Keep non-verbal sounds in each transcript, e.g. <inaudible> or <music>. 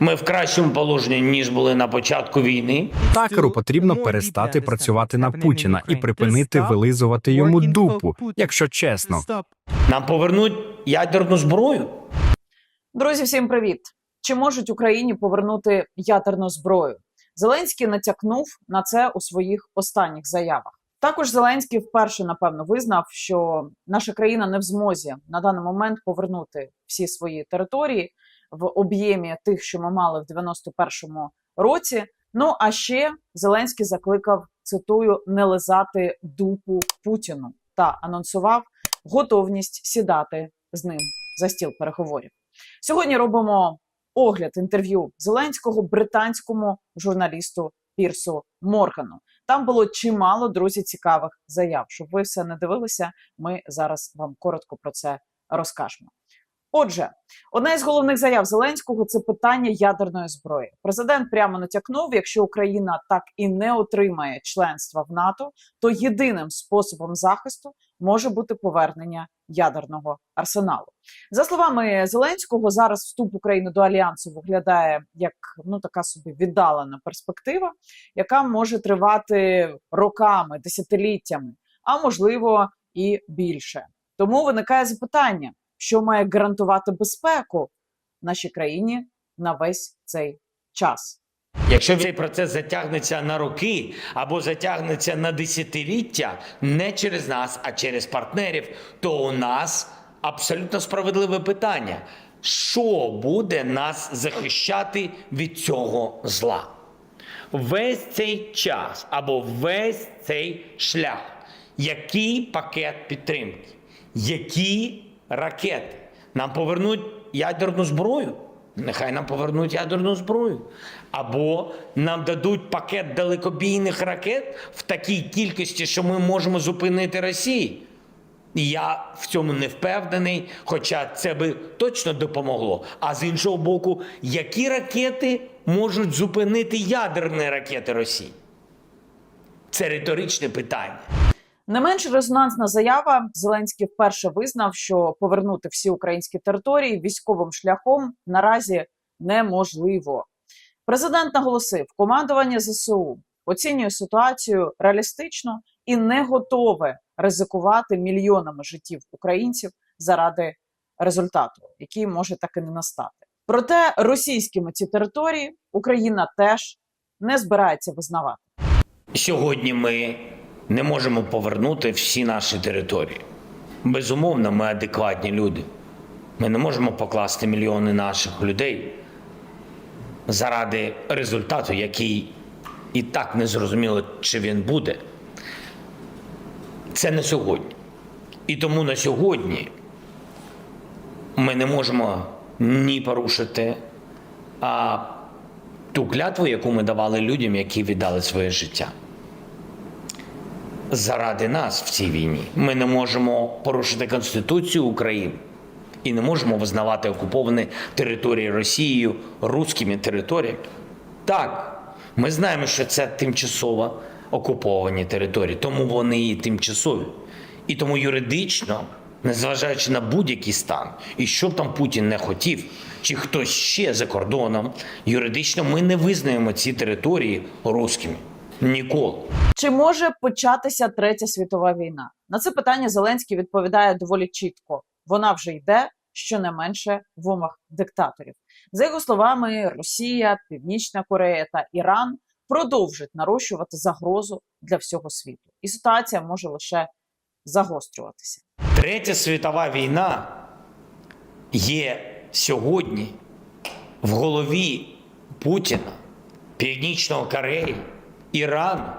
Ми в кращому положенні ніж були на початку війни. Такеру потрібно перестати працювати на Путіна і припинити вилизувати йому дупу, якщо чесно. Нам повернуть ядерну зброю. Друзі, всім привіт! Чи можуть Україні повернути ядерну зброю? Зеленський натякнув на це у своїх останніх заявах. Також Зеленський вперше напевно визнав, що наша країна не в змозі на даний момент повернути всі свої території в об'ємі тих, що ми мали в 91-му році. Ну а ще Зеленський закликав цитую не лизати дупу Путіну та анонсував готовність сідати з ним за стіл переговорів. Сьогодні робимо огляд інтерв'ю Зеленського британському журналісту Пірсу Моргану. Там було чимало друзі цікавих заяв. Щоб ви все не дивилися, ми зараз вам коротко про це розкажемо. Отже, одна із головних заяв Зеленського це питання ядерної зброї. Президент прямо натякнув: якщо Україна так і не отримає членства в НАТО, то єдиним способом захисту може бути повернення ядерного арсеналу. За словами Зеленського, зараз вступ України до альянсу виглядає як ну така собі віддалена перспектива, яка може тривати роками, десятиліттями, а можливо і більше. Тому виникає запитання, що має гарантувати безпеку нашій країні на весь цей час. Якщо цей процес затягнеться на роки або затягнеться на десятиліття, не через нас, а через партнерів, то у нас абсолютно справедливе питання: що буде нас захищати від цього зла? Весь цей час або весь цей шлях, який пакет підтримки, які ракети нам повернуть ядерну зброю? Нехай нам повернуть ядерну зброю. Або нам дадуть пакет далекобійних ракет в такій кількості, що ми можемо зупинити Росію. І я в цьому не впевнений, хоча це би точно допомогло. А з іншого боку, які ракети можуть зупинити ядерні ракети Росії? Це риторичне питання. Не менш резонансна заява Зеленський вперше визнав, що повернути всі українські території військовим шляхом наразі неможливо. Президент наголосив, командування ЗСУ оцінює ситуацію реалістично і не готове ризикувати мільйонами життів українців заради результату, який може так і не настати. Проте російськими ці території Україна теж не збирається визнавати. Сьогодні ми не можемо повернути всі наші території. Безумовно, ми адекватні люди. Ми не можемо покласти мільйони наших людей заради результату, який і так не зрозуміло, чи він буде. Це не сьогодні. І тому на сьогодні ми не можемо ні порушити а, ту клятву, яку ми давали людям, які віддали своє життя заради нас в цій війні. Ми не можемо порушити Конституцію України і не можемо визнавати окуповані території Росією руськими територіями. Так, ми знаємо, що це тимчасово окуповані території, тому вони і тимчасові. І тому юридично, незважаючи на будь-який стан, і що б там Путін не хотів, чи хтось ще за кордоном, юридично ми не визнаємо ці території руськими. Ніколи. Чи може початися третя світова війна? На це питання Зеленський відповідає доволі чітко. Вона вже йде щонайменше в умах диктаторів. За його словами, Росія, Північна Корея та Іран продовжать нарощувати загрозу для всього світу, і ситуація може лише загострюватися. Третя світова війна є сьогодні в голові Путіна, Північної Кореї, Ірану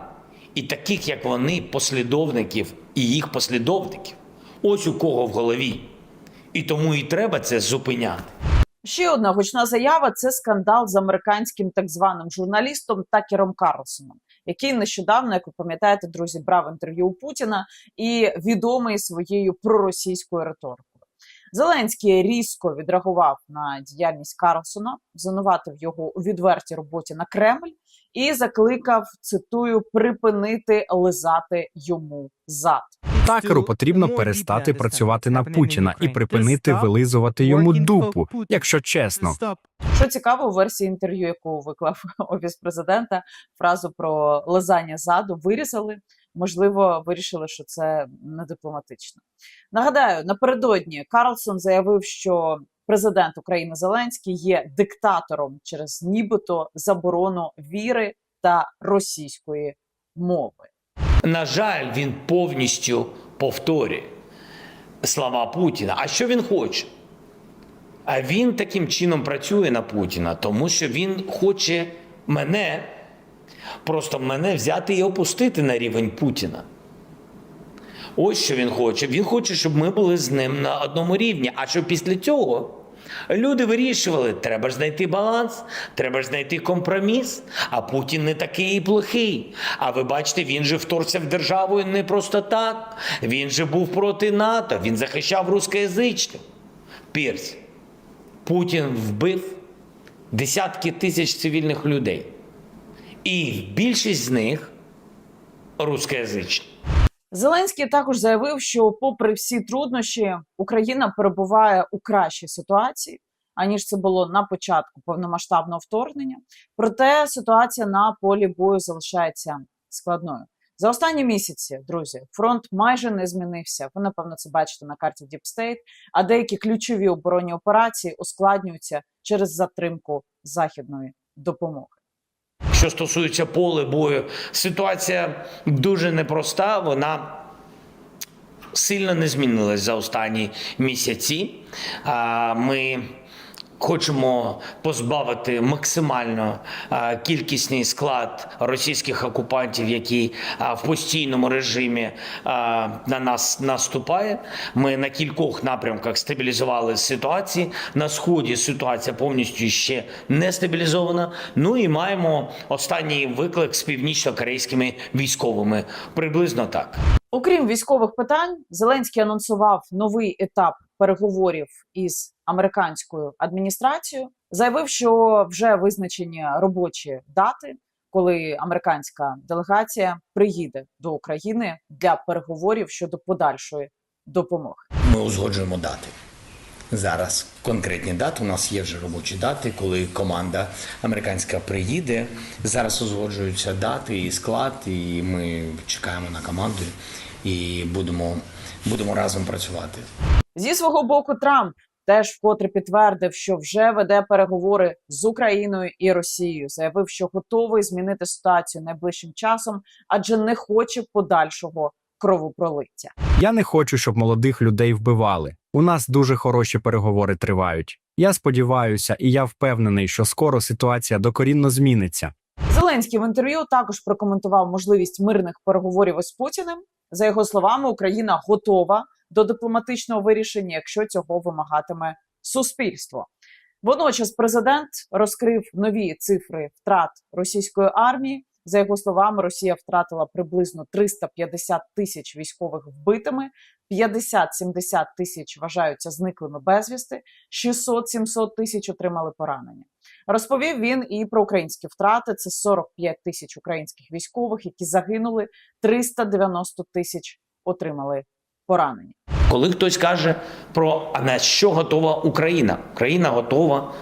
і таких, як вони, послідовників і їх послідовників. Ось у кого в голові. І тому і треба це зупиняти. Ще одна гучна заява це скандал з американським так званим журналістом Такером Карлсоном, який нещодавно, як ви пам'ятаєте, друзі, брав інтерв'ю у Путіна і відомий своєю проросійською риторикою. Зеленський різко відреагував на діяльність Карлсона, звинуватив його у відвертій роботі на Кремль і закликав цитую припинити лизати йому зад. Такеру потрібно перестати працювати на Путіна і припинити вилизувати йому дупу, якщо чесно. Що цікаво, у версії інтерв'ю, яку виклав <laughs> офіс президента, фразу про лизання заду вирізали. Можливо, вирішили, що це не дипломатично. Нагадаю, напередодні Карлсон заявив, що президент України Зеленський є диктатором через нібито заборону віри та російської мови. На жаль, він повністю повторює слова Путіна. А що він хоче? А він таким чином працює на Путіна, тому що він хоче мене, просто мене взяти і опустити на рівень Путіна. Ось що він хоче. Він хоче, щоб ми були з ним на одному рівні. А щоб після цього люди вирішували, треба ж знайти баланс, треба ж знайти компроміс. А Путін не такий і плохий. А ви бачите, він же вторгся в державу не просто так. Він же був проти НАТО, він захищав рускоязичних. Пірс, Путін вбив десятки тисяч цивільних людей. І більшість з них рускоязичні. Зеленський також заявив, що, попри всі труднощі, Україна перебуває у кращій ситуації, аніж це було на початку повномасштабного вторгнення. Проте ситуація на полі бою залишається складною. За останні місяці, друзі, фронт майже не змінився. Ви напевно це бачите на карті State, а деякі ключові оборонні операції ускладнюються через затримку західної допомоги. Що стосується поле бою, ситуація дуже непроста. Вона сильно не змінилась за останні місяці. Ми хочемо позбавити максимально кількісний склад російських окупантів, які в постійному режимі на нас наступає. Ми на кількох напрямках стабілізували ситуацію. На сході ситуація повністю ще не стабілізована. Ну і маємо останній виклик з північно-корейськими військовими. Приблизно так. Окрім військових питань, Зеленський анонсував новий етап переговорів із американською адміністрацією. Заявив, що вже визначені робочі дати, коли американська делегація приїде до України для переговорів щодо подальшої допомоги. Ми узгоджуємо дати. Зараз конкретні дати. У нас є вже робочі дати, коли команда американська приїде. Зараз узгоджуються дати і склад, і ми чекаємо на команду і будемо, будемо разом працювати. Зі свого боку, Трамп теж вкотре підтвердив, що вже веде переговори з Україною і Росією. Заявив, що готовий змінити ситуацію найближчим часом, адже не хоче подальшого кровопролиття. Я не хочу, щоб молодих людей вбивали. У нас дуже хороші переговори тривають. Я сподіваюся, і я впевнений, що скоро ситуація докорінно зміниться. Зеленський в інтерв'ю також прокоментував можливість мирних переговорів із Путіним. За його словами, Україна готова до дипломатичного вирішення, якщо цього вимагатиме суспільство. Водночас президент розкрив нові цифри втрат російської армії. За його словами, Росія втратила приблизно 350 тисяч військових вбитими, 50-70 тисяч вважаються зниклими безвісти, 600-700 тисяч отримали поранення. Розповів він і про українські втрати: це 45 тисяч українських військових, які загинули, 390 тисяч отримали поранення. Коли хтось каже про а на що готова Україна, Україна готова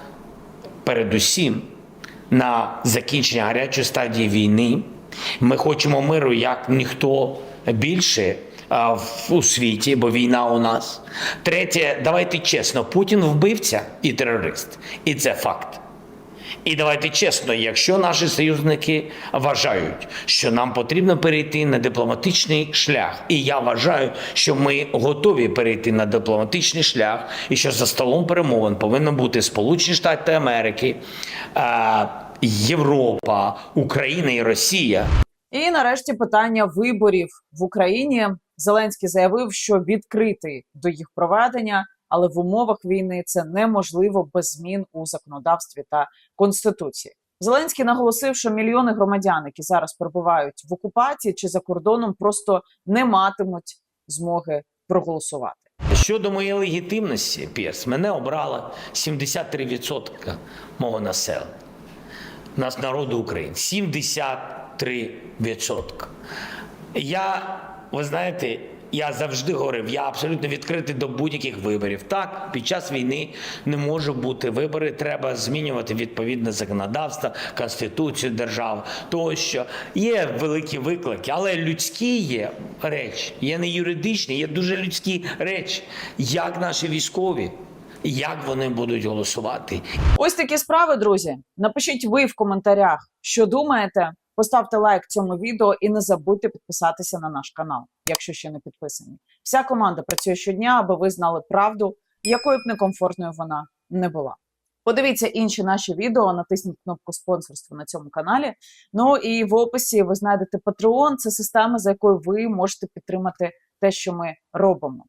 передусім на закінчення гарячої стадії війни. Ми хочемо миру як ніхто більше а, в- у світі, бо війна у нас. Третє, давайте чесно, Путін вбивця і терорист, і це факт. І давайте чесно, якщо наші союзники вважають, що нам потрібно перейти на дипломатичний шлях, і я вважаю, що ми готові перейти на дипломатичний шлях, і що за столом перемовин повинно бути Сполучені Штати Америки, е, Європа, Україна і Росія. І нарешті питання виборів в Україні. Зеленський заявив, що відкритий до їх проведення, але в умовах війни це неможливо без змін у законодавстві та конституції. Зеленський наголосив, що мільйони громадян, які зараз перебувають в окупації чи за кордоном, просто не матимуть змоги проголосувати. Щодо моєї легітимності, Пірс, мене обрало 73% мого населення. Нас народу України. 73%. Я, ви знаєте, Я завжди говорив, я абсолютно відкритий до будь-яких виборів. Так, під час війни не може бути вибори. Треба змінювати відповідне законодавство, конституцію держави. Тощо є великі виклики, але людські є речі, є не юридичні, є дуже людські речі. Як наші військові, як вони будуть голосувати, Ось такі справи, друзі. Напишіть ви в коментарях, що думаєте. Поставте лайк цьому відео і не забудьте підписатися на наш канал, якщо ще не підписані. Вся команда працює щодня, аби ви знали правду, якою б некомфортною вона не була. Подивіться інші наші відео, натисніть кнопку спонсорства на цьому каналі. Ну і в описі ви знайдете Patreon. Це система, за якою ви можете підтримати те, що ми робимо.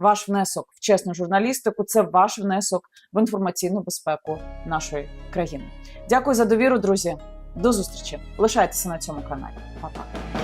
Ваш внесок в чесну журналістику це ваш внесок в інформаційну безпеку нашої країни. Дякую за довіру, друзі. До зустрічі. Лишайтеся на цьому каналі. Па-па.